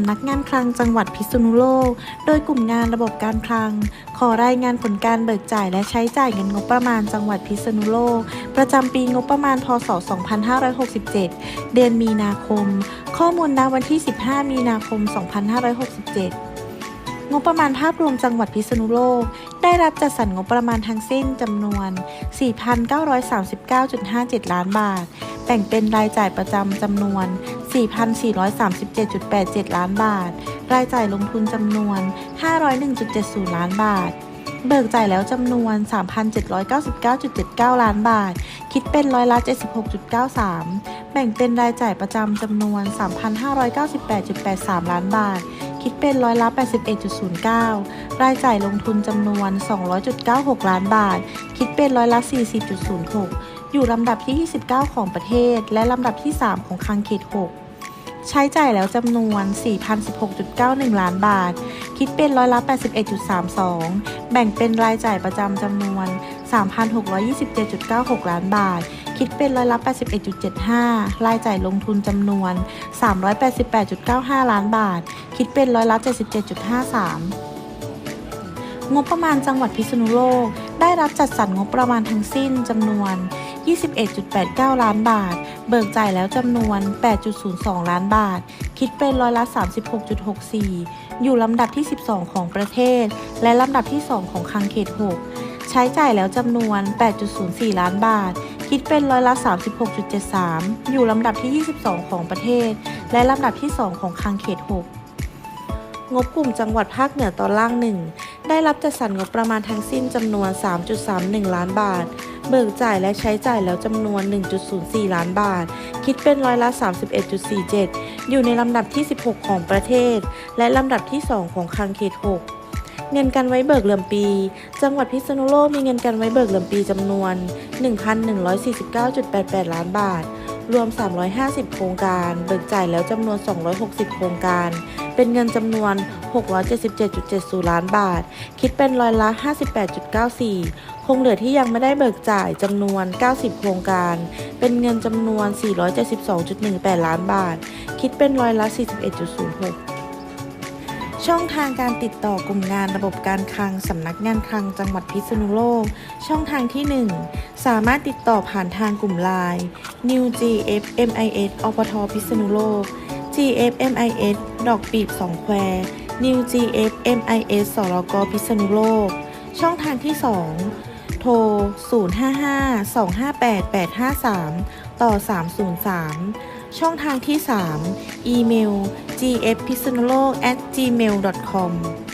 ำนักงานคลังจังหวัดพิษณุโลก โดยกลุ่มงานระบบการคลัง ขอรายงานผลการเบิกจ่ายและใช้จ่ายเงินงบประมาณจังหวัดพิษณุโลก ประจำปีงบประมาณ พศ 2567 เดือนมีนาคม ข้อมูลณวันที่ 15 มีนาคม 2567 งบประมาณภาพรวมจังหวัดพิษณุโลก ได้รับจัดสรรงบประมาณทั้งสิ้นจำนวน 4,939.57 ล้านบาท แบ่งเป็นรายจ่ายประจำจำนวน 4,437.87 ล้านบาท รายจ่ายลงทุนจำนวน 501.70 ล้านบาทเบิกจ่ายแล้วจำนวน 3,799.79 ล้านบาท คิดเป็นร้อยละ 76.93 แบ่งเป็นรายจ่ายประจำจำนวน 3,598.83 ล้านบาท คิดเป็นร้อยละ 81.09 รายจ่ายลงทุนจำนวน 200.96 ล้านบาท คิดเป็นร้อยละ 40.06 อยู่ลำดับที่ 29 ของประเทศ และลำดับที่ 3 ของคลังเขต 6ใช้จ่ายแล้วจำนวน 4,016.91 ล้านบาท คิดเป็นร้อยละ 81.32 แบ่งเป็นรายจ่ายประจำจำนวน 3,627.96 ล้านบาท คิดเป็นร้อยละ 81.75 รายจ่ายลงทุนจำนวน 388.95 ล้านบาท คิดเป็นร้อยละ 77.53งบประมาณจังหวัดพิษณุโลก ได้รับจัดสรรงบประมาณทั้งสิ้นจำนวน 21.89 ล้านบาท เบิกจ่ายแล้วจำนวน 8.02 ล้านบาท คิดเป็นร้อยละ 36.64 อยู่ลำดับที่ 12 ของประเทศ และลำดับที่ 2 ของคังเขต 6 ช้จ่ายแล้วจำนวน 8.04 ล้านบาท คิดเป็นร้อยละ 36.73 อยู่ลำดับที่ 22 ของประเทศ และลำดับที่ 2 ของคังเขต 6 งบกลุ่มจังหวัดภาคเหนือตอนล่างหนึ่งได้รับจัดสรรงบประมาณทั้งสิ้นจำนวน 3.31 ล้านบาท เบิกจ่ายและใช้จ่ายแล้วจำนวน 1.04 ล้านบาท คิดเป็นร้อยละ 31.47 อยู่ในลำดับที่ 16 ของประเทศ และลำดับที่ 2 ของคังเขต 6 เงินกันไว้เบิกเหลื่อมปี จังหวัดพิษณุโลกมีเงินกันไว้เบิกเหลื่อมปีจำนวน 1,149.88 ล้านบาท รวม 350 โครงการ เบิกจ่ายแล้วจำนวน 260 โครงการ เป็นเงินจำนวน 677.70 ล้านบาท คิดเป็นร้อยละ 58.94 คงเหลือที่ยังไม่ได้เบิกจ่ายจำนวน 90 โครงการ เป็นเงินจำนวน 472.18 ล้านบาท คิดเป็นร้อยละ 41.06 ช่องทางการติดต่อกลุ่มงานระบบการคลังสำนักงานคลังจังหวัดพิษณุโลก ช่องทางที่ 1 สามารถติดต่อผ่านทางกลุ่มไลน์ New GFMIS อปทพิษณุโลก GFMIS ดอกปีบสองแคว New GFMIS สรกพิษณุโลก ช่องทางที่ 2 โทร 055-258-853 ต่อ 303 ช่องทางที่ 3 อีเมล gfpisonolo at gmail.com